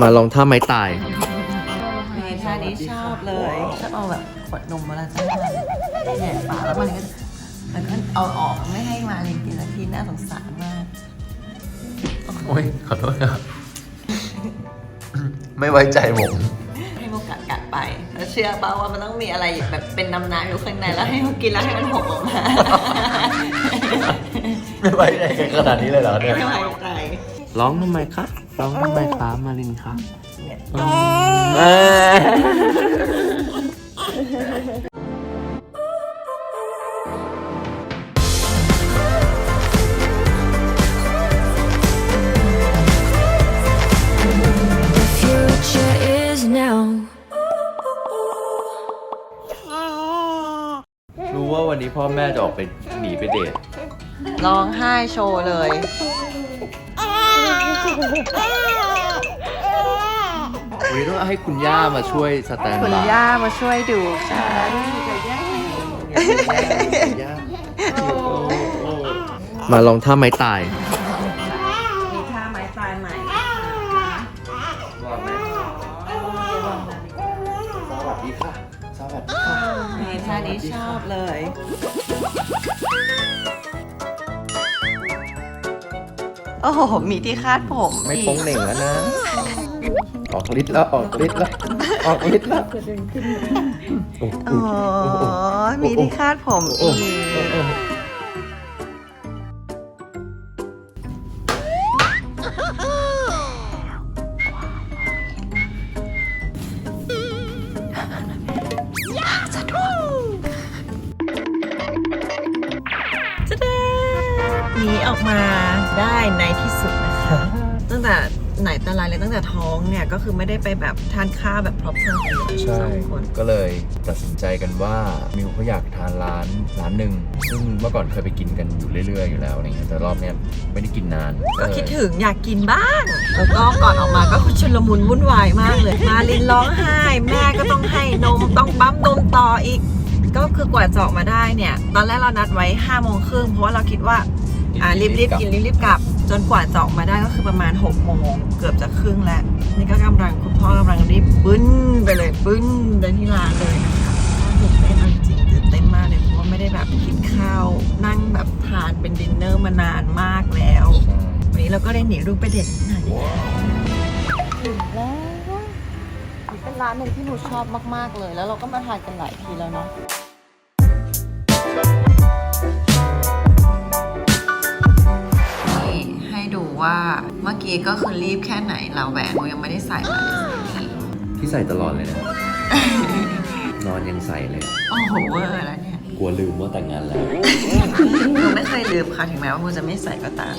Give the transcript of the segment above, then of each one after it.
มาลองท่าไม้ตายเมท่านี้ชอบเลยชอบเอาแบบขวดนมมาแล้วจ้าแหย่ปากแล้วมันก็มันก็เอาออกไม่ให้มาเรียนกินสักทีน่าสงสารมาก โอ้ย ขอโทษครับ ไม่ไว้ใจผม ให้โมกัดกัดไป แล้วเชื่อเปล่าว่ามันต้องมีอะไรแบบเป็นน้ำน้ำอยู่ข้างในแล้วให้เขากินแล้วให้มันหกออกมา ไม่ไว้ใจกันขนาดนี้เลยเหรอเนี่ยไม่ไว้ใจร้องทำไมคะร้องทำไมคะมารินคะเนี่ย The future is now. รู้ว่าวันนี้พ่อแม่จะออกไปหนีไปเดท ร้องไห้โชว์เลย วันนี้ต้องให้คุณย่ามาช่วยสแตนคุณบายย่ามาช่วยดูค่ะมาลองท่าไม้ตาย มีท่าไม้ตายใหม่สวัสดีค่ะ สวัสดีค่ะเมท่านี้ชอบเลย โอ้โห มีที่คาดผมไม่อีกโป้งเหน่งแล้วนะ ออกฤทธิ์แล้วออกฤทธิ์แล้วออกฤทธิ์แล้วโอ้โหโอ้โหมีที่คาดผมโอ้อีโหกโอ้โหจะได้หนีออกมา ได้ในที่สุดนะคะ ตั้งแต่ไหนแต่ไรเลยตั้งแต่ท้องเนี่ย ก็คือไม่ได้ไปแบบทานข้าวแบบ proper กันเลยใช่สองคน ก็เลยตัดสินใจกันว่ามิวเขาอยากทานร้านร้านหนึ่งซึ่งเมื่อก่อนเคยไปกินกันอยู่เรื่อย ๆ อยู่แล้วอะไรเงี้ยแต่รอบเนี้ยไม่ได้กินนานก็คิดถึงอยากกินบ้าง แล้วก็ก่อนออกมาก็คือชุลมุนวุ่นวายมากเลย มาลินร้องไห้ แม่ก็ต้องให้นมต้องปั๊มนมต่ออีก ก็คือกว่าจะออกมาได้เนี่ย ตอนแรกเรานัดไว้5้าโมงครึ่งเพราะว่าเราคิดว่า อ่ารีบรีบๆกินรีบรีบๆกลับ จนกว่าจะออกมาได้ก็คือประมาณ6กโมงเกือบจะครึ่งแล้ว นี่ก็กำลังคุณพ่อกำลังรีบบึ้นไปเลยบึ้นไปที่ร้านเลยนะคะตื่นเต้นเอาจริงๆตื่นเต้นมากเลยเพราะว่าไม่ได้แบบกินข้าวนั่งแบบทานเป็นดินเนอร์มานานมากแล้วใช่วันนี้เราก็ได้หนีรูปไปเด็ดหน่อยถึงแล้วเป็นร้านหนึ่งที่หนูชอบมากๆเลย แล้วเราก็มาทานกันหลายทีแล้วเนาะ ว่าเมื่อกี้ก็คือรีบแค่ไหนเราแหวนหนูยังไม่ได้ใส่มาเลยสักทีที่ใส่ตลอดเลยนะ นอนยังใส่เลย โอ้โหเวอร์แล้วเนี่ยกลัวลืมว่าแต่งงานแล้วหนูไม่เคยลืมค่ะถึงแม้ว่าหนูจะไม่ใส่ก็ตาม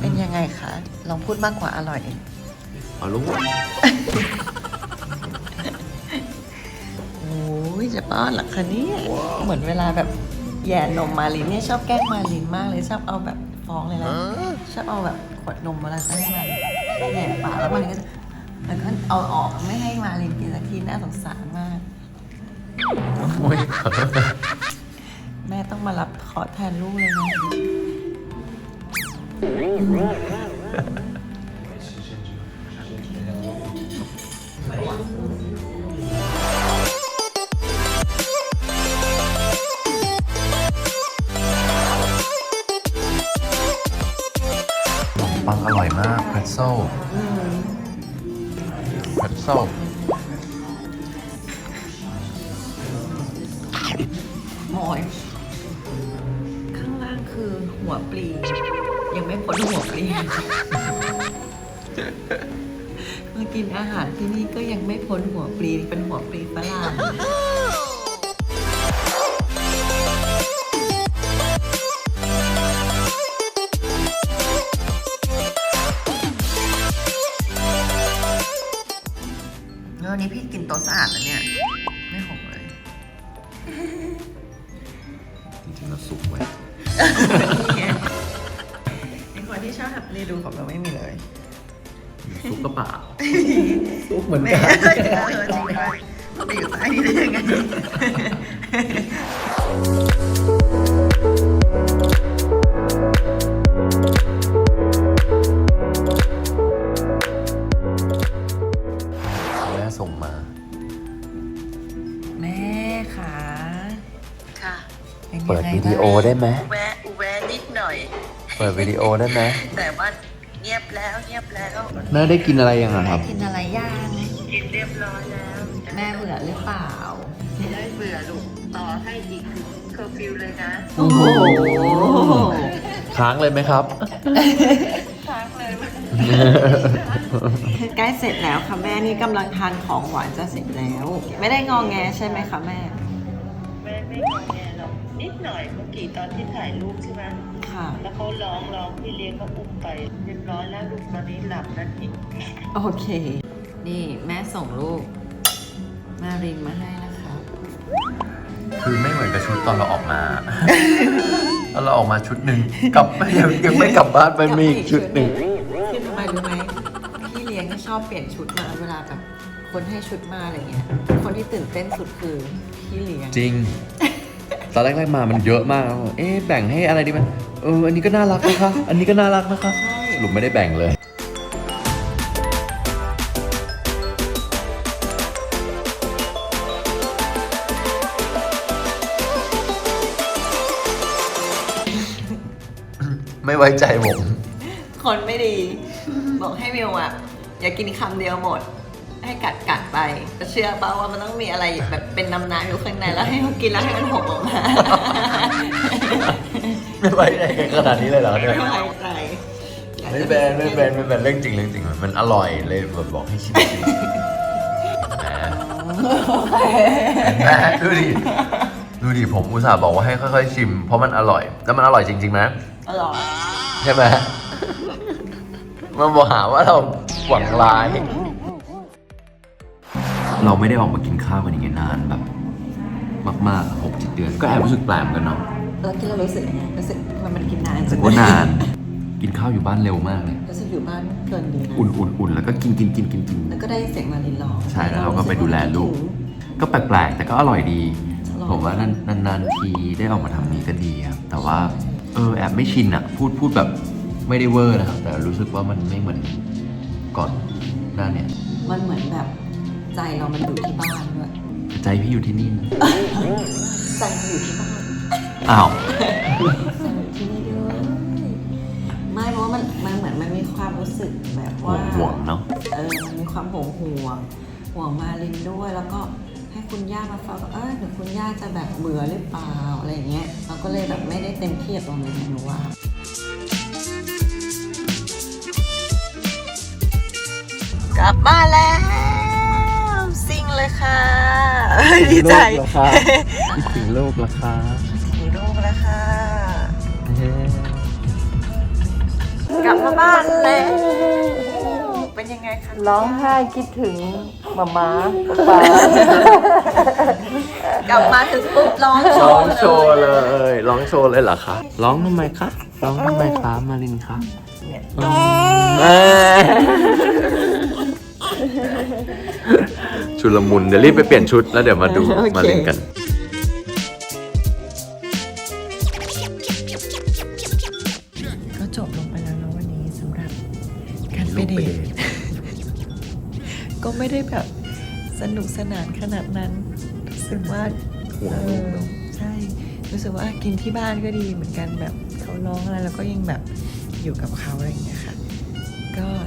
เป็นยังไงคะ ลองพูดมากกว่าอร่อยเอาลูก จะป้อนเหรอคะเนี่ยเหมือนเวลาแบบแย่นมมาลินเนี่ยชอบแกล้งมาลินมากเลยชอบเอาแบบฟ้องเลยนะชอบเอาแบบขวดนมมาแล้วจะให้มันแย่ปากแล้วมันก็มันก็เอาออกไม่ให้มาลินกินสักทีน่าสงสารมากโอ้ยขอโทษนะแม่ต้องมารับขอแทนลูกเลยนะ หัวปลี ยังไม่พ้นหัวปลี มากินอาหารที่นี่ก็ยังไม่พ้นหัวปลีเป็นหัวปลีฝรั่งแล้ววันนี้พี่กินโต๊ะสะอาดแล้วเนี่ย ไม่หกเลย จริงๆเราสุกไว้ไอ คนที่ชอบทำรีดูของเราไม่มีเลยซุปกระเป๋าซุปเหมือนไม่กันเออจริงด้วยไปอยู่ใต้นี้ได้ยังไงแม่ส่งมา แม่ค่ะค่ะป็นยังไงเปิดวิดีโอได้ไหมแวะแวะนิดหน่อย เปิดวิดีโอได้ไหมแต่ว่าเงียบแล้วเงียบแล้วแม่ได้กินอะไรยังอะครับ กินอะไรย่างกินเรียบร้อยแล้วแม่เบื่อหรือเปล่าไม่ได้เบื่อลูกต่อให้อีกถึงเคอร์ฟิวเลยนะโอ้โหค้างเลยไหมครับค้างเลยใกล้เสร็จแล้วค่ะแม่นี่กำลังทานของหวานจะเสร็จแล้ว ไม่ได้งองแงใช่ไหมคะแม่แม่ไม่งอแงหรอกนิดหน่อยเมื่อกี้ตอนที่ถ่ายรูปใช่ไหม ค่ะ แล้วเขาร้องร้องพี่เลี้ยงก็อุ้มไปเรียบร้อยแล้วลูกตอนนี้หลับแล้วนี่โอเค นี่แม่ส่งรูปมารินมาให้นะคะ คือไม่เหมือนกับชุดตอนเราออกมา ตอนเราออกมาชุดหนึ่งกลับยังยังไม่กลับบ้านไปมีอีกชุดหนึ่งคือทำไมรู้ไหมพี่เลี้ยงที่ชอบเปลี่ยนชุดมาเวลาแบบคนให้ชุดมาอะไรเงี้ย คนที่ตื่นเต้นสุดคือพี่เลี้ยง จริง ตอนแรกๆมามันเยอะมากแล้วเอ๊ะแบ่งให้อะไรดีมันเอออันนี้ก็น่ารักนะคะ อันนี้ก็น่ารักนะคะใช่สรุปไม่ได้แบ่งเลยไม่ไว้ใจผม คนไม่ดี บอกให้มิวอะ อย่ากินคำเดียวหมด ให้กัดกัดไปแต่เชื่อเปล่าว่ามันต้องมีอะไรแบบเป็นน้ำน้ำอยู่ข้างในแล้วให้เขากินแล้วให้มันหกออกมาไม่ไว้ใจกันขนาดนี้เลยเหรอเนี่ยไม่ไว้ใจไม่เป็นไม่เป็นไม่เป็นเรื่องจริงเรื่องจริงมันอร่อยเลยแบบบอกให้ชิมชิมแหมแหมดูดิดูดิผมอุตส่าห์บอกว่าให้ค่อยๆชิม เพราะมันอร่อย แล้วมันอร่อยจริงๆไหมอร่อยใช่ไหมมันบอกหาว่าเราหวังร้าย เราไม่ได้ออกมากินข้าวกันอย่างเงี้ยนานแบบ มากๆหกเจ็ดเดือน ก็แอบรู้สึกแปลกเหมือนกันเนาะแล้วที่เรารู้สึกยังไงรู้สึกมันมันกินนานรู้สึกว่านาน กินข้าวอยู่บ้านเร็วมากเลยรู้สึกอยู่บ้านเพลินดีนะอุ่นอุ่นอุ่นแล้วก็กินกินกินกินกินแล้วก็ได้เสียงมารินร้องใช่แล้วเราก็ไปดูแลลูก ก็แปลกๆแต่ก็อร่อยดีอร่อยผมว่านานๆทีได้ออกมาทำนี้ก็ดีครับแต่ว่าเออแอบไม่ชินอะพูดพูดแบบไม่ได้เวอร์นะครับแต่รู้สึกว่ามันไม่เหมือนก่อนหน้าเนี่ย มันเหมือนแบบ ใจเรามันอยู่ที่บ้านด้วยใจพี่อยู่ที่นี่นะใจมันอยู่ที่บ้านอ้าวใจมันอยู่ที่นี่ด้วยไม่เพราะว่ามันมันเหมือนมันมีความรู้สึกแบบว่าห่วงๆเนาะ เออมันมีความห่วงห่วงห่วงมารินด้วย แล้วก็ให้คุณย่ามาฟังว่าเออเดี๋ยวคุณย่าจะแบบเบื่อหรือเปล่าอะไรอย่างเงี้ย เราก็เลยแบบไม่ได้เต็มที่กับตรงนี้หนูว่า กลับบ้านแล้วซิ่ง เลยค่ะ ดีใจคิดถึงลูกละคะถึงลูกแล้วค่ะกลับมาบ้านแล้วเป็นยังไงคะร้องไห้คิดถึงมาม้าป๊ากลับมาถึงปุ๊บร้องโชร้องว์โชว์เลย ร้องโชว์เลยเหรอคะ ร้องทำไมคะ ร้องทำไมคะมารินคะ ชุลมุนเดี๋ยวรีบไปเปลี่ยนชุดแล้วเดี๋ยวมาดูมารินกัน ก็จบลงไปแล้วนะวันนี้สำหรับการไปลูกเดไปเดททก็ไม่ได้แบบสนุกสนานขนาดนั้นรู้สึกว่าห่วงลูกเนอะ ใช่ รู้สึกว่ากินที่บ้านก็ดีเหมือนกันแบบเขาร้องอะไรแล้วก็ยังแบบอยู่กับเขาอะไรอย่างเงี้ยค่ะก็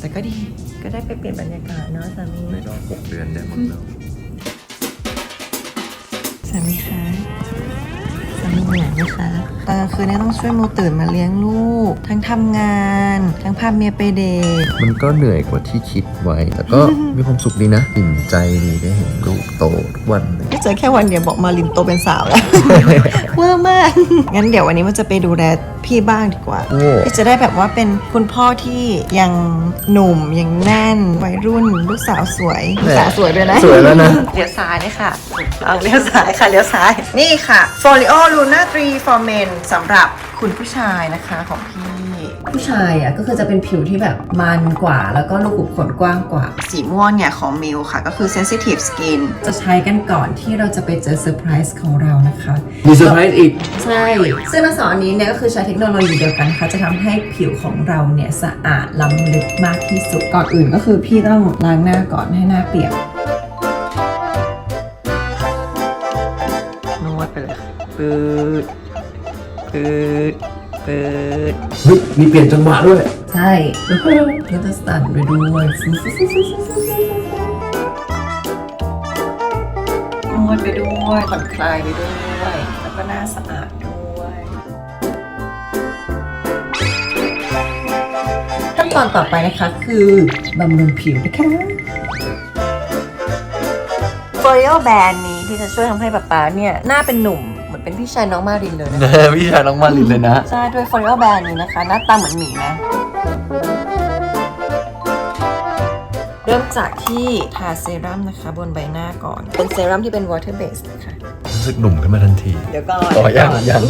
แต่ก็ดีก็ได้ไปเปลี่ยนบรรยากาศเนาะสามีไม่รอหกเดือนได้หมดแล้วสามีคะสามีเหนื่อยไหมคะตอนกลางคืนเนี่ยต้องช่วยโมตื่นมาเลี้ยงลูก ทั้งทำงาน ทั้งพาเมียไปเดท มันก็เหนื่อยกว่าที่คิดไว้ แต่ก็มีความสุขดีนะอิ่มใจดีได้เห็นลูกโตทุกวันเลยไม่ เจอแค่วันเดียวบอกมาลินโตเป็นสาวแล้ว เวอร์มาก งั้นเดี๋ยววันนี้มันจะไปดูแลพี่บ้างดีกว่าโอ้ พี่จะได้แบบว่าเป็นคุณพ่อที่ยังหนุ่มยังแน่นวัยรุ่นลูกสาวสวยลูกสาวสวยด้วยนะ สวยแล้วนะ เลี้ยวซ้ายนี่ค่ะเอาเลี้ยวซ้ายค่ะเลี้ยวซ้าย นี่ค่ะ Folio Luna 3 for Men สำหรับคุณผู้ชายนะคะของพี่ ผู้ชายอะก็คือจะเป็นผิวที่แบบมันกว่า แล้วก็รูขุมขนกว้างกว่า สีม่วงเนี่ยของมิวค่ะ ก็คือ sensitive skin จะใช้กันก่อนที่เราจะไปเจอเซอร์ไพรส์ของเรานะคะ มีเซอร์ไพรส์อีก ใช่ ซึ่งทั้งสองอันนี้เนี่ยก็คือใช้เทคโนโลยีเดียวกันค่ะจะทำให้ผิวของเราเนี่ยสะอาดล้ำลึกมากที่สุดก่อนอื่นก็คือพี่ต้องล้างหน้าก่อนให้หน้าเปียกนวดไปเลยปืดปืด ปืดเฮ้ยมีเปลี่ยนจังหวะด้วย ใช่แล้วก็จะสั่นไปด้วยนวดไปด้วยผ่อนคลายไปด้วย แล้วก็หน้าสะอาดด้วยขั้นตอนต่อไปนะคะ คือบำรุงผิวนะคะ f o r e o Band นี้ที่จะช่วยทำให้ป๊าป๊าเนี่ย หน้าเป็นหนุ่ม เหมือนเป็นพี่ชายน้องมารินเลยนะคะพี่ชายน้องมาลินเลยนะ ใช่ด้วย f o r e o Band นี้นะคะหน้าตาเหมือนหมีนะ เริ่มจากที่ทาเซรั่มนะคะ บนใบหน้าก่อน เป็นเซรั่มที่เป็น water base นะคะรู้สึกหนุ่มขึ้นมาทันทีเดี๋ยวก่อนต่อยังยัง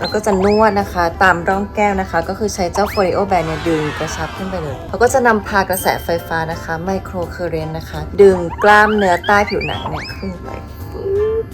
แล้วก็จะนวดนะคะ ตามร่องแก้มนะคะ ก็คือใช้เจ้า f o r e o Band เนี่ยดึงกระชับขึ้นไปเลยแล้วก็จะนำพากระแสไฟฟ้านะคะไมโครเคอร์เรนนะคะ ดึงกล้ามเนื้อใต้ผิวหนังเนี่ยขึ้นไปปึ๊บ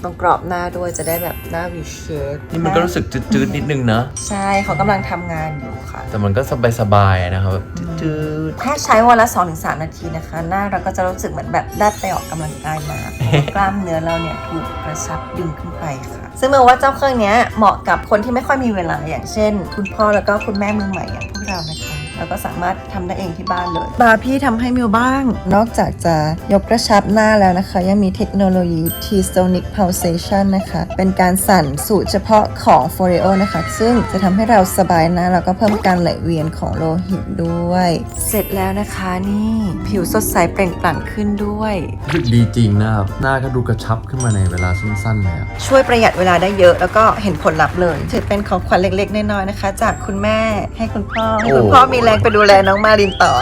ตรงกรอบหน้าด้วยจะได้แบบหน้า V shape นี่มันก็รู้สึกจืดๆนิดนึงนะ ใช่เขากำลังทำงานอยู่ค่ะ แต่มันก็สบายๆนะครับแบบจืดถ้าใช้วันละ 2-3 นาทีนะคะ หน้าเราก็จะรู้สึกเหมือนแบบได้ไปออกกำลังกายมาเพราะว่ากล้ามเนื้อเราเนี่ยถูกกระชับดึงขึ้นไปค่ะ ซึ่งเมื่อว่าเจ้าเครื่องเนี้ยเหมาะกับคนที่ไม่ค่อยมีเวลาอย่างเช่น คุณพ่อแล้วก็คุณแม่มือใหม่อย่างพวกเรานะคะ เราก็สามารถทำได้เองที่บ้านเลยบาร์พี่ทำให้มิวบ้าง นอกจากจะยกกระชับหน้าแล้วนะคะ ยังมีเทคโนโลยี T-Sonic Pulsation นะคะ เป็นการสั่นสูตรเฉพาะของ f o r e o นะคะ ซึ่งจะทำให้เราสบายหนะแล้วก็เพิ่มการไหลเวียนของโลหิตด้วย เสร็จแล้วนะคะนี่ผิวสดใสเปล่งปลั่งขึ้นด้วยๆรู้สึกดีจริงนะครับ หน้าก็ดูกระชับขึ้นมาในเวลาสั้นๆเลยอะช่วยประหยัดเวลาได้เยอะแล้วก็เห็นผลลัพธ์เลยถือเป็นของขวัญเล็กๆน้อยๆนะคะ จากคุณแม่ให้คุณพ่อให้คุณพ่อมีแรงไปดูแลน้องมารินต่อ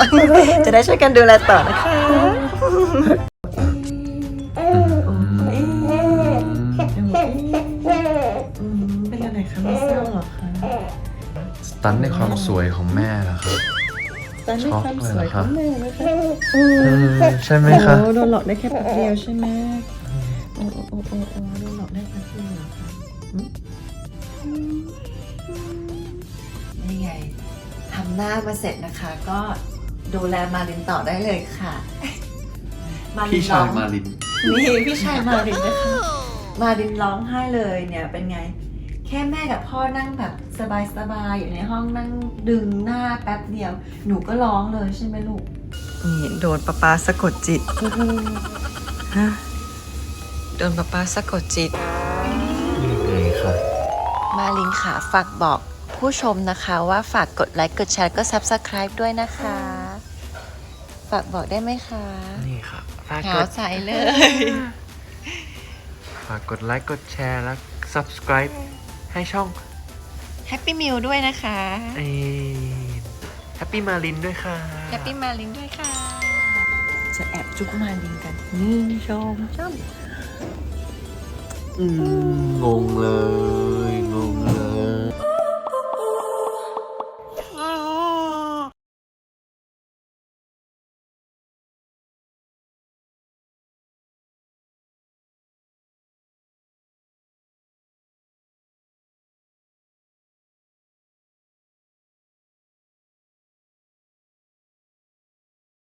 จะได้ช่วยกันดูแลต่อนะคะเป็นอะไรคะไม่เศร้าหรอคะสตันในความสวยของแม่ละครับตอนนี้ความสวยของแม่นะคะใช่ไหมคะโอ้โดนหลอกได้แค่แป๊บเดียวใช่ไหมโอ้โอ้โอ้โอ้ ทำหน้ามาเสร็จนะคะ ก็ดูแลมารินต่อได้เลยค่ะพี่ชายร้องมาลิน นี่พี่ชายมารินนะคะ มารินร้องไห้เลยเนี่ยเป็นไง แค่แม่กับพ่อนั่งแบบสบายๆอยู่ในห้องนั่งดึงหน้าแป๊บเดียว หนูก็ร้องเลยใช่ไหมลูก นี่โดนป้าป้าสะกดจิตฮะโดนป้าป้าสะกดจิตนี่ค่ะมาลินค่ะฝากบอก ผู้ชมนะคะว่าฝากกดไลค์กดแชร์ก็ Subscribe ด้วยนะคะ ฝากบอกได้ไหมคะนี่ค่ะฝากขากวดใสเลย ฝากกดไลค์กดแชร์และ subscribe ให้ช่อง Happy Meal ด้วยนะคะเอ Happy มาลินด้วยค่ะ Happy มาลินด้วยค่ะ จะแอบจุ๊บมาลินกัน นี่ชมชมอืมงงเลย